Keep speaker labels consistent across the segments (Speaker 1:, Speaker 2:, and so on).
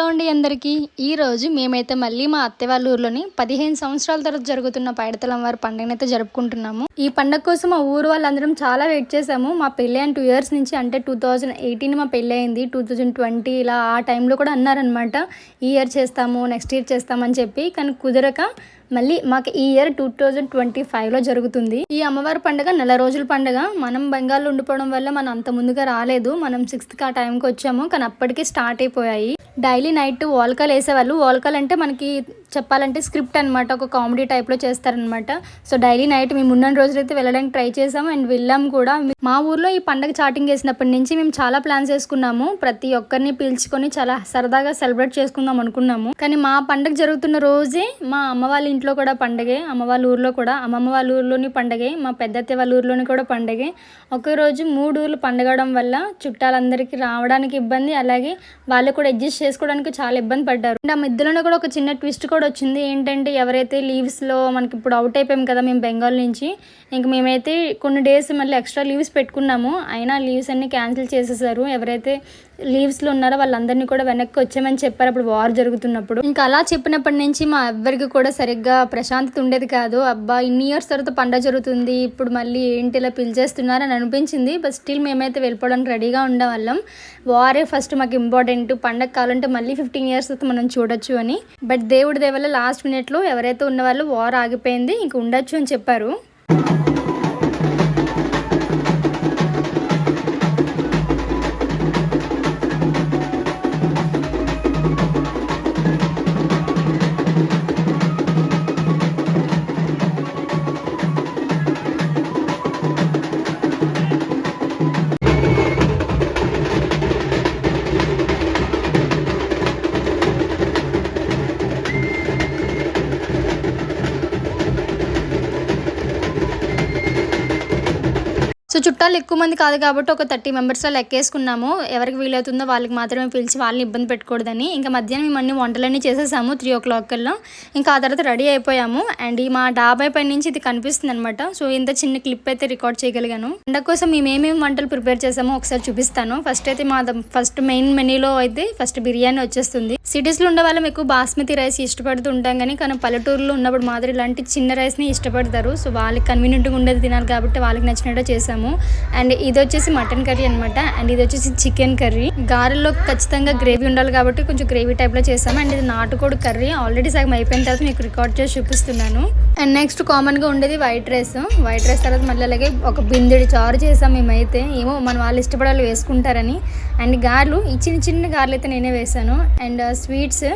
Speaker 1: Hello అండి అందరికీ. ఈ రోజు మేమైతే మళ్ళీ మా అత్తే వాళ్ళ ఊర్లోని పదిహేను సంవత్సరాల తర్వాత జరుగుతున్న పైడతలం వారి పండుగనైతే జరుపుకుంటున్నాము. ఈ పండుగ కోసం మా ఊరు వాళ్ళందరం చాలా వెయిట్ చేసాము మా పెళ్ళి అయిన టూ ఇయర్స్ నుంచి అంటే టూ థౌజండ్ ఎయిటీన్ మా పెళ్ళి అయింది. టూ థౌజండ్ ట్వంటీ ఇలా ఆ టైంలో కూడా అన్నారనమాట ఈ ఇయర్ చేస్తాము నెక్స్ట్ ఇయర్ చేస్తామని చెప్పి. కానీ కుదరక మళ్ళీ మాకు ఈ ఇయర్ టూ థౌజండ్ ట్వంటీ ఫైవ్లో జరుగుతుంది. ఈ అమ్మవారి పండుగ నెల రోజుల పండుగ. మనం బెంగాల్లో ఉండిపోవడం వల్ల మనం అంత ముందుగా రాలేదు. మనం సిక్స్త్కి ఆ టైంకి వచ్చాము. కానీ అప్పటికే స్టార్ట్ అయిపోయాయి. డైలీ నైట్ వాల్కాల్ వేసేవాళ్ళు. వాల్కాల్ అంటే మనకి చెప్పాలంటే స్క్రిప్ట్ అనమాట ఒక కామెడీ టైప్లో చేస్తారనమాట సో డైలీ నైట్ మేము ఉన్న రోజులైతే వెళ్ళడానికి ట్రై చేసాము. అండ్ వెళ్ళాము కూడా. మా ఊర్లో ఈ పండగ చాటింగ్ వేసినప్పటి నుంచి మేము చాలా ప్లాన్స్ వేసుకున్నాము. ప్రతి ఒక్కరిని పిలుచుకొని చాలా సరదాగా సెలబ్రేట్ చేసుకుందాం అనుకున్నాము. కానీ మా పండగ జరుగుతున్న రోజే మా అమ్మ వాళ్ళ ఇంట్లో కూడా పండగే అమ్మ వాళ్ళ ఊర్లో కూడా అమ్మమ్మ వాళ్ళ ఊర్లోని పండగే మా పెద్దత్తే వాళ్ళ ఊర్లోని కూడా పండగే. ఒకే రోజు మూడు ఊర్లు పండగడం వల్ల చుట్టాలందరికీ రావడానికి ఇబ్బంది. అలాగే వాళ్ళు కూడా అడ్జస్ట్ చేసుకోవడానికి చాలా ఇబ్బంది పడ్డారు. అండ్ ఆ మధ్యలోనే కూడా ఒక చిన్న ట్విస్ట్ కూడా వచ్చింది. ఏంటంటే ఎవరైతే లీవ్స్లో మనకి ఇప్పుడు అవుట్ అయిపోయాం కదా మేము బెంగాల్ నుంచి ఇంక మేమైతే కొన్ని డేస్ మళ్ళీ ఎక్స్ట్రా లీవ్స్ పెట్టుకున్నాము. అయినా లీవ్స్ అన్ని క్యాన్సిల్ చేసేసారు. ఎవరైతే లీవ్స్లో ఉన్నారో వాళ్ళందరినీ కూడా వెనక్కి వచ్చామని చెప్పారు. అప్పుడు వార్ జరుగుతున్నప్పుడు ఇంకా అలా చెప్పినప్పటి నుంచి మా ఎవ్వరికి కూడా సరిగ్గా ప్రశాంతత ఉండేది కాదు. అబ్బా ఇన్ని ఇయర్స్ తర్వాత పండగ జరుగుతుంది. ఇప్పుడు మళ్ళీ ఏంటి ఇలా పిలిచేస్తున్నారు అని అనిపించింది. బట్ స్టిల్ మేమైతే వెళ్ళిపోవడానికి రెడీగా ఉండేవాళ్ళం. వారే ఫస్ట్ మాకు ఇంపార్టెంట్. పండగ కావాలంటే మళ్ళీ ఫిఫ్టీన్ ఇయర్స్ తర్వాత మనం చూడొచ్చు అని. బట్ దేవుడి దేవల్ల లాస్ట్ మినిట్లో ఎవరైతే ఉన్న వాళ్ళు వార్ ఆగిపోయింది ఇంక ఉండొచ్చు అని చెప్పారు. సో చుట్టాలు ఎక్కువ మంది కాదు కాబట్టి ఒక థర్టీ మెంబర్స్లో లెక్కేసుకున్నాము. ఎవరికి వీలవుతుందో వాళ్ళకి మాత్రమే పిలిచి వాళ్ళని ఇబ్బంది పెట్టకూడదని. ఇంకా మధ్యాహ్నం మేమన్నీ వంటలన్నీ చేసేసాము త్రీ ఓ క్లాక్ కల్లా. ఇంకా ఆ తర్వాత రెడీ అయిపోయాము. అండ్ ఈ మా డాబా పై నుంచి ఇది కనిపిస్తుంది అనమాట సో ఇంత చిన్న క్లిప్ అయితే రికార్డ్ చేయగలిగాను. పండగ కోసం మేము ఏమేమి వంటలు ప్రిపేర్ చేసామో ఒకసారి చూపిస్తాను. ఫస్ట్ అయితే మా ఫస్ట్ మెయిన్ మెనీలో అయితే ఫస్ట్ బిర్యానీ వచ్చేస్తుంది. సిటీస్లో ఉండే వాళ్ళం ఎక్కువ బాస్మతి రైస్ ఇష్టపడుతూ ఉంటాం కానీ కానీ పల్లెటూరులో ఉన్నప్పుడు మాత్రం ఇలాంటి చిన్న రైస్ని ఇష్టపడతారు. సో వాళ్ళకి కన్వీనియంట్గా ఉండేది తినాలి కాబట్టి వాళ్ళకి నచ్చినట్టు చేసాము అండ్ ఇది వచ్చేసి మటన్ కర్రీ అనమాట అండ్ ఇది వచ్చేసి చికెన్ కర్రీ. గారెల్లో ఖచ్చితంగా గ్రేవీ ఉండాలి కాబట్టి కొంచెం గ్రేవీ టైప్లో చేసాము అండ్ ఇది నాటుకోడి కర్రీ. ఆల్రెడీ సగం అయిపోయిన తర్వాత మీకు రికార్డ్ చేసి చూపిస్తున్నాను. అండ్ నెక్స్ట్ కామన్గా ఉండేది వైట్ రైస్ వైట్ రైస్ తర్వాత మళ్ళీ అలాగే ఒక బిందెడి చారు చేసాం మేమైతే. ఏమో మన వాళ్ళు ఇష్టపడాలి వేసుకుంటారని. అండ్ గారెలు ఈ చిన్న చిన్న గారెలు అయితే నేనే వేసాను. అండ్ స్వీట్స్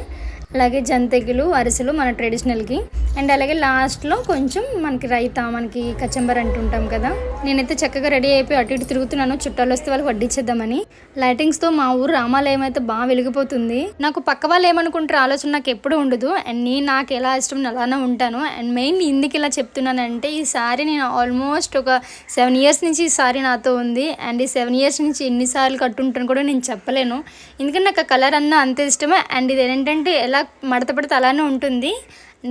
Speaker 1: అలాగే జంతికలు అరిసెలు మన ట్రెడిషనల్కి. అండ్ అలాగే లాస్ట్లో కొంచెం మనకి రైతా మనకి కచంబర్ అంటుంటాం కదా. నేనైతే చక్కగా రెడీ అయిపోయి అటు ఇటు తిరుగుతున్నాను. చుట్టాలు వస్తే వాళ్ళకి వడ్డించేద్దామని లైటింగ్స్తో మా ఊరు రామాలయం అయితే బాగా వెలిగిపోతుంది. నాకు పక్క వాళ్ళు ఏమనుకుంటారు ఆలోచన నాకు ఎప్పుడూ ఉండదు. అండ్ నేను నాకు ఎలా ఇష్టం అలానే ఉంటాను. అండ్ మెయిన్ ఇందుకు ఇలా చెప్తున్నానంటే ఈ సారీ నేను ఆల్మోస్ట్ ఒక సెవెన్ ఇయర్స్ నుంచి ఈ సారీ నాతో ఉంది. అండ్ ఈ సెవెన్ ఇయర్స్ నుంచి ఎన్నిసార్లు కట్టుంటాను కూడా నేను చెప్పలేను. ఎందుకంటే నాకు ఆ కలర్ అన్న అంత ఇష్టమే. అండ్ ఇది ఏంటంటే ఎలా మడత పడితే అలానే ఉంటుంది.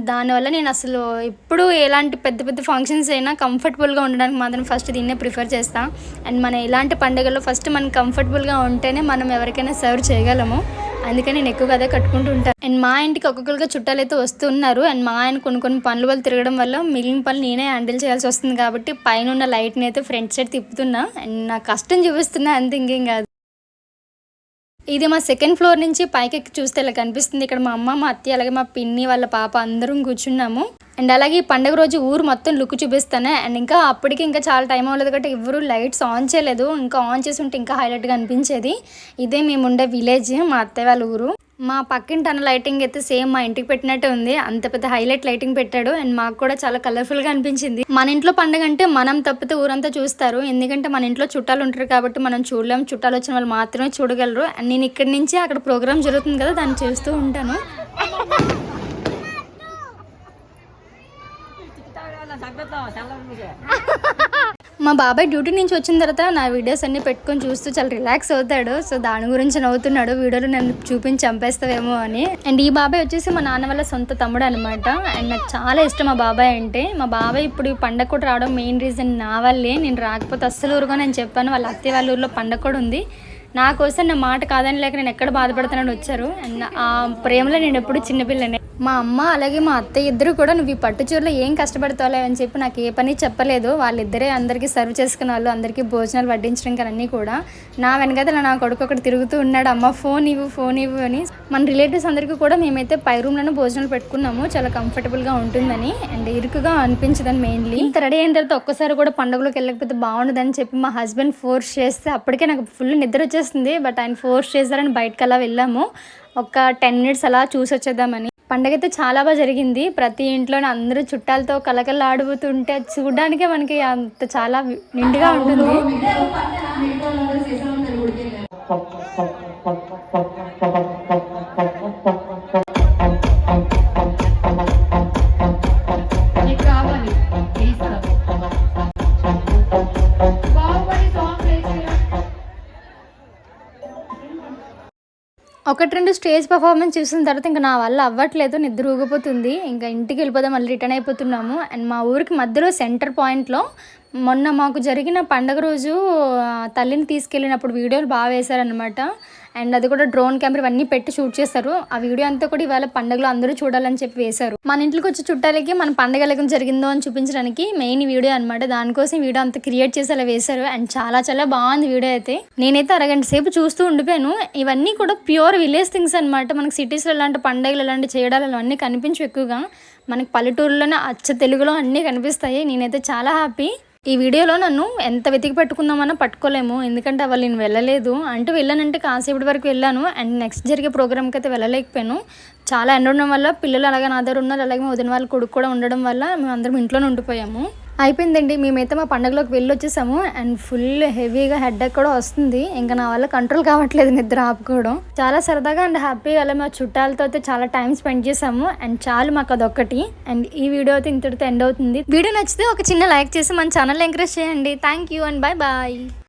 Speaker 1: దానివల్ల నేను అసలు ఎప్పుడు ఎలాంటి పెద్ద పెద్ద ఫంక్షన్స్ అయినా కంఫర్టబుల్గా ఉండడానికి మాత్రం ఫస్ట్ దీన్నే ప్రిఫర్ చేస్తాను అండ్ మన ఎలాంటి పండుగల్లో ఫస్ట్ మనం కంఫర్టబుల్గా ఉంటేనే మనం ఎవరికైనా సర్వ్ చేయగలము. అందుకని నేను ఎక్కువగా అదే కట్టుకుంటూ ఉంటాను అండ్ మా ఇంటికి ఒక్కొక్కరిగా చుట్టాలు అయితే వస్తున్నారు. అండ్ మా ఆయన కొన్ని కొన్ని పనులు వాళ్ళు తిరగడం వల్ల మిగిలిన పనులు నేనే హ్యాండిల్ చేయాల్సి వస్తుంది కాబట్టి పైన ఉన్న లైట్ని అయితే ఫ్రంట్ సైడ్ తిప్పుతున్నా. అండ్ నా కష్టం చూపిస్తున్నా అంత ఇంకేం కాదు. ఇది మా సెకండ్ ఫ్లోర్ నుంచి పైకి ఎక్కి చూస్తే ఇలా కనిపిస్తుంది. ఇక్కడ మా అమ్మ మా అత్తయ్య అలాగే మా పిన్ని వాళ్ళ పాప అందరం కూర్చున్నాము. అండ్ అలాగే ఈ పండుగ రోజు ఊరు మొత్తం లుక్ చూపిస్తాను. అండ్ ఇంకా అప్పటికి ఇంకా చాలా టైం అవ్వలేదు కాబట్టి ఎవరు లైట్స్ ఆన్ చేయలేదు. ఇంకా ఆన్ చేసి ఉంటే ఇంకా హైలైట్గా అనిపించేది. ఇదే మేము ఉండే విలేజ్ మా అత్తయ్య వాళ్ళ ఊరు. మా పక్కింటి అన్న లైటింగ్ అయితే సేమ్ మా ఇంటికి పెట్టినట్టే ఉంది అంత పెద్ద హైలైట్ లైటింగ్ పెట్టాడు అండ్ మాకు కూడా చాలా కలర్ఫుల్గా అనిపించింది మన ఇంట్లో పండుగ అంటే మనం తప్పితే ఊరంతా చూస్తారు ఎందుకంటే మన ఇంట్లో చుట్టాలు ఉంటారు కాబట్టి మనం చూడలేం చుట్టాలు వచ్చిన వాళ్ళు మాత్రమే చూడగలరు అండ్ నేను ఇక్కడి నుంచి అక్కడ ప్రోగ్రామ్ జరుగుతుంది కదా దాన్ని చూస్తూ ఉంటాను మా బాబాయ్ డ్యూటీ నుంచి వచ్చిన తర్వాత నా వీడియోస్ అన్ని పెట్టుకొని చూస్తూ చాలా రిలాక్స్ అవుతాడు. సో దాని గురించి నవ్వుతున్నాడు. వీడియోలో నన్ను చూపించి చంపేస్తావేమో అని. అండ్ ఈ బాబాయ్ వచ్చేసి మా నాన్న వాళ్ళ సొంత తమ్ముడు అనమాట అండ్ నాకు చాలా ఇష్టం మా బాబాయ్ అంటే. మా బాబాయ్ ఇప్పుడు పండగ కూడా రావడం మెయిన్ రీజన్ నా వల్లే. నేను రాకపోతే అస్సలు ఊరుగా నేను చెప్పాను. వాళ్ళ అత్తయ్య వాళ్ళ ఊర్లో పండగ కూడా ఉంది. నా కోసం నా మాట కాదని లేక నేను ఎక్కడ బాధపడుతున్నాను వచ్చారు. అండ్ ఆ ప్రేమలో నేను ఎప్పుడు చిన్నపిల్లని మా అమ్మ అలాగే మా అత్తయ్య ఇద్దరు కూడా నువ్వు ఈ పట్టు చీరలో ఏం కష్టపడతావులే అని చెప్పి నాకు ఏ పని చెప్పలేదు. వాళ్ళిద్దరే అందరికీ సర్వ్ చేసుకున్న వాళ్ళు అందరికీ భోజనాలు వడ్డించడం కానీ అన్నీ కూడా. నా వెనకాల నా కొడుకు ఒకటి తిరుగుతూ ఉన్నాడు అమ్మ ఫోన్ ఇవ్వు ఫోన్ ఇవ్వు అని. మన రిలేటివ్స్ అందరికీ కూడా మేమైతే పై రూమ్లోనే భోజనాలు పెట్టుకున్నాము. చాలా కంఫర్టబుల్గా ఉంటుందని అండ్ ఇరుకుగా అనిపించదని మెయిన్లీ ఇంత రెడీ అయిన తర్వాత ఒక్కసారి కూడా పండుగలోకి వెళ్ళకపోతే బాగుండదని చెప్పి మా హస్బెండ్ ఫోర్స్ చేస్తే అప్పటికే నాకు ఫుల్ నిద్ర వచ్చేసి వచ్చేస్తుంది బట్ ఆయన ఫోర్స్ చేశారని బయటకు అలా వెళ్ళాము. ఒక టెన్ మినిట్స్ అలా చూసి వచ్చేద్దామని పండగ అయితే చాలా బాగా జరిగింది. ప్రతి ఇంట్లోనే అందరూ చుట్టాలతో కలకలాడుతుంటే చూడడానికే మనకి అంత చాలా నిండుగా ఉంటుంది. ఒకటి రెండు స్టేజ్ పర్ఫార్మెన్స్ చూసిన తర్వాత ఇంకా నా వల్ల అవ్వట్లేదు నిద్ర ఊగిపోతుంది. ఇంకా ఇంటికి వెళ్ళిపోదాం మళ్ళీ రిటర్న్ అయిపోతున్నాము. అండ్ మా ఊరికి మధ్యలో సెంటర్ పాయింట్లో మొన్న మాకు జరిగిన పండగ రోజు తల్లిని తీసుకెళ్ళినప్పుడు వీడియోలు బాగా వేశారనమాట అండ్ అది కూడా డ్రోన్ కెమెరా ఇవన్నీ పెట్టి షూట్ చేస్తారు ఆ వీడియో అంతా కూడా ఇవాళ పండుగలో అందరూ చూడాలని చెప్పి వేశారు. మన ఇంట్లోకి వచ్చి చుట్టాలకి మన పండగ ఎలా జరిగిందో అని చూపించడానికి మెయిన్ వీడియో అనమాట దానికోసం వీడియో అంతా క్రియేట్ చేసి అలా వేశారు. అండ్ చాలా చాలా బాగుంది వీడియో అయితే. నేనైతే అరగంట సేపు చూస్తూ ఉండిపోయాను. ఇవన్నీ కూడా ప్యూర్ విలేజ్ థింగ్స్ అనమాట మనకి సిటీస్లో ఇలాంటి పండగలు ఇలాంటి చేయడాలు అవన్నీ కనిపించవు ఎక్కువగా. మనకి పల్లెటూరులోనే అచ్చ తెలుగులో అన్నీ కనిపిస్తాయి. నేనైతే చాలా హ్యాపీ ఈ వీడియోలో నన్ను ఎంత వెతికి పెట్టుకుందామన్నా పట్టుకోలేము ఎందుకంటే వాళ్ళు నేను వెళ్ళలేదు అంటే వెళ్ళానంటే కాసేపటి వరకు వెళ్ళాను. అండ్ నెక్స్ట్ జరిగే ప్రోగ్రామ్కి అయితే వెళ్ళలేకపోయాను. చాలా ఎండ ఉండడం వల్ల పిల్లలు అలాగే నా దగ్గర ఉన్నారు అలాగే మా వదిన వాళ్ళ కొడుకు కూడా ఉండడం వల్ల మేము అందరం ఇంట్లోనే ఉండిపోయాము. అయిపోయిందండి. మేమైతే మా పండగలోకి వెళ్ళి వచ్చేసాము అండ్ ఫుల్ హెవీగా హెడ్ కూడా వస్తుంది. ఇంకా నా వల్ల కంట్రోల్ కావట్లేదు నిద్ర ఆపుకోవడం. చాలా సరదాగా అండ్ హ్యాపీగా అలా మా చుట్టాలతో అయితే చాలా టైం స్పెండ్ చేసాము. అండ్ చాలు మాకు అదొక్కటి అండ్ ఈ వీడియో అయితే ఇంతటితో ఎండ్ అవుతుంది. వీడియో నచ్చితే ఒక చిన్న లైక్ చేసి మన ఛానల్ ఎంకరేజ్ చేయండి. Thank you and bye bye.